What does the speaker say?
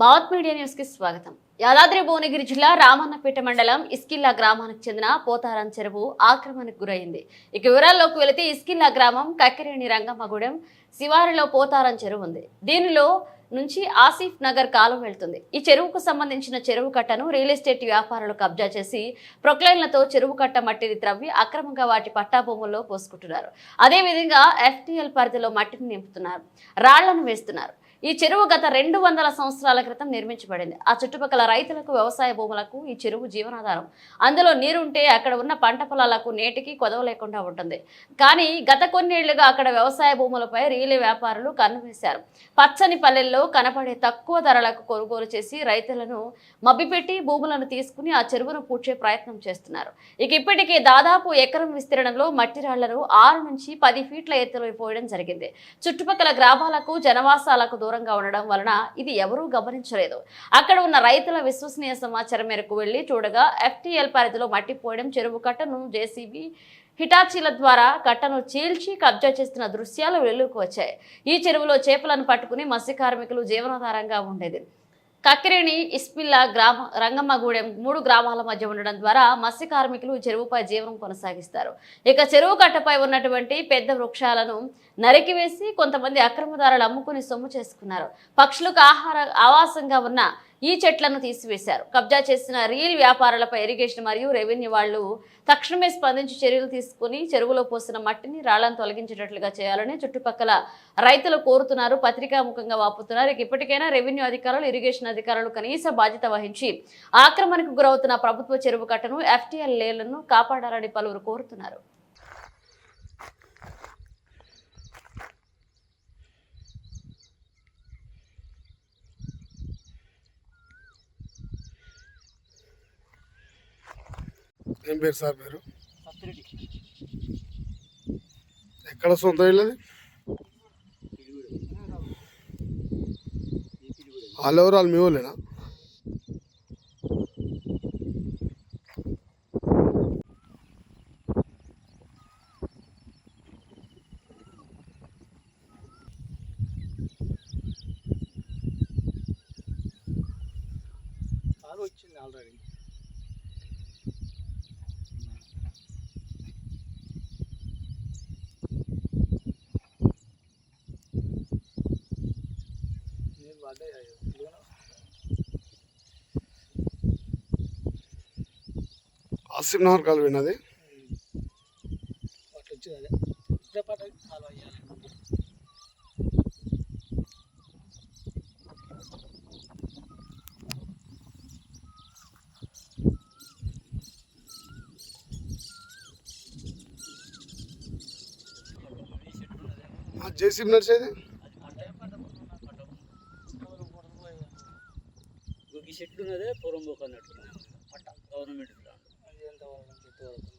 Bhavat media న్యూస్కి స్వాగతం. యాదాద్రి భువనగిరి జిల్లా రామన్నపేట మండలం ఇస్కిల్లా గ్రామానికి చెందిన పోతారం చెరువు ఆక్రమణకు గురైంది. ఇక వివరాల్లోకి వెళితే ఇస్కిల్లా గ్రామం కక్కిరేణి రంగమ్మగూడెం శివారిలో పోతారం చెరువు ఉంది. దీనిలో నుంచి ఆసిఫ్ నగర్ కాలం వెళ్తుంది. ఈ చెరువుకు సంబంధించిన చెరువు కట్టను రియల్ ఎస్టేట్ వ్యాపారులు కబ్జా చేసి ప్రొక్లైన్లతో చెరువు కట్ట మట్టిని త్రవ్వి అక్రమంగా వాటి పట్టా భూముల్లో పోసుకుంటున్నారు అదేవిధంగా ఎఫ్టీఎల్ పరిధిలో మట్టిని నింపుతున్నారు. రాళ్ళను వేస్తున్నారు. ఈ చెరువు గత రెండు వందల సంవత్సరాల క్రితం నిర్మించబడింది. ఆ చుట్టుపక్కల రైతులకు వ్యవసాయ భూములకు ఈ చెరువు జీవనాధారం. అందులో నీరుంటే అక్కడ ఉన్న పంట పొలాలకు నేటికి కొదవ లేకుండా ఉంటుంది. కానీ గత కొన్నేళ్ళుగా అక్కడ వ్యవసాయ భూములపై రీలే వ్యాపారులు కన్నువేశారు పచ్చని పల్లెల్లో కనపడే తక్కువ ధరలకు కొనుగోలు చేసి రైతులను మభ్యపెట్టి భూములను తీసుకుని ఆ చెరువును పూడ్చే ప్రయత్నం చేస్తున్నారు. ఇక ఇప్పటికే దాదాపు ఎకరం విస్తీర్ణంలో మట్టి రాళ్ళను ఆరు నుంచి పది ఫీట్ల ఎత్తులో పోయడం జరిగింది. చుట్టుపక్కల గ్రామాలకు జనవాసాలకు దూరంగా ఉండడం వలన ఇది ఎవరూ గమనించలేదు. అక్కడ ఉన్న రైతుల విశ్వసనీయ సమాచారం మేరకు వెళ్ళి చూడగా ఎఫ్టీఎల్ పరిధిలో మట్టి పోయడం చెరువు కట్టను జేసీబీ హిటాచీల ద్వారా కట్టను చీల్చి కబ్జా చేస్తున్న దృశ్యాలు వెలుగుకు వచ్చాయి. ఈ చెరువులో చేపలను పట్టుకుని మత్స్య కార్మికులు జీవనాధారంగా ఉండేది. కక్కిరేణి ఇస్పిల్లా గ్రామ రంగమ్మగూడెం మూడు గ్రామాల మధ్య ఉండడం ద్వారా మత్స్య కార్మికులు చెరువుపై జీవనం కొనసాగిస్తారు. ఇక చెరువు కట్టపై ఉన్నటువంటి పెద్ద వృక్షాలను నరికివేసి కొంతమంది అక్రమదారులు అమ్ముకుని సొమ్ము చేసుకున్నారు. పక్షులకు ఆహార ఆవాసంగా ఉన్న ఈ చెట్లను తీసివేశారు. కబ్జా చేసిన రియల్ వ్యాపారాలపై ఇరిగేషన్ మరియు రెవెన్యూ వాళ్ళు తక్షణమే స్పందించి చర్యలు తీసుకుని చెరువులో పోసిన మట్టిని రాళ్ళను తొలగించేటట్లుగా చేయాలని చుట్టుపక్కల రైతులు కోరుతున్నారు. పత్రికాముఖంగా వాపుతున్నారు. ఇక ఇప్పటికైనా రెవెన్యూ అధికారులు ఇరిగేషన్ అధికారులు కనీస బాధ్యత వహించి ఆక్రమణకు గురవుతున్న ప్రభుత్వ చెరువు కట్టను ఎఫ్టీఎల్ లేలను కాపాడాలని పలువురు కోరుతున్నారు. ఏం పేరు సార్ పేరు? ఎక్కడ సొంత ఇల్లది వాళ్ళు ఎవరు వాళ్ళు మీ వాళ్ళేనా వచ్చింది ఆల్రెడీ. ఆసిఫ్ నగర్ కాలు విన్నది అట్లా అదే జేసీబీ నడిచేది ఈ చెట్లు ఉన్నదే అన్నట్టు పట్ట. గవర్నమెంట్ ఎంత వరకు.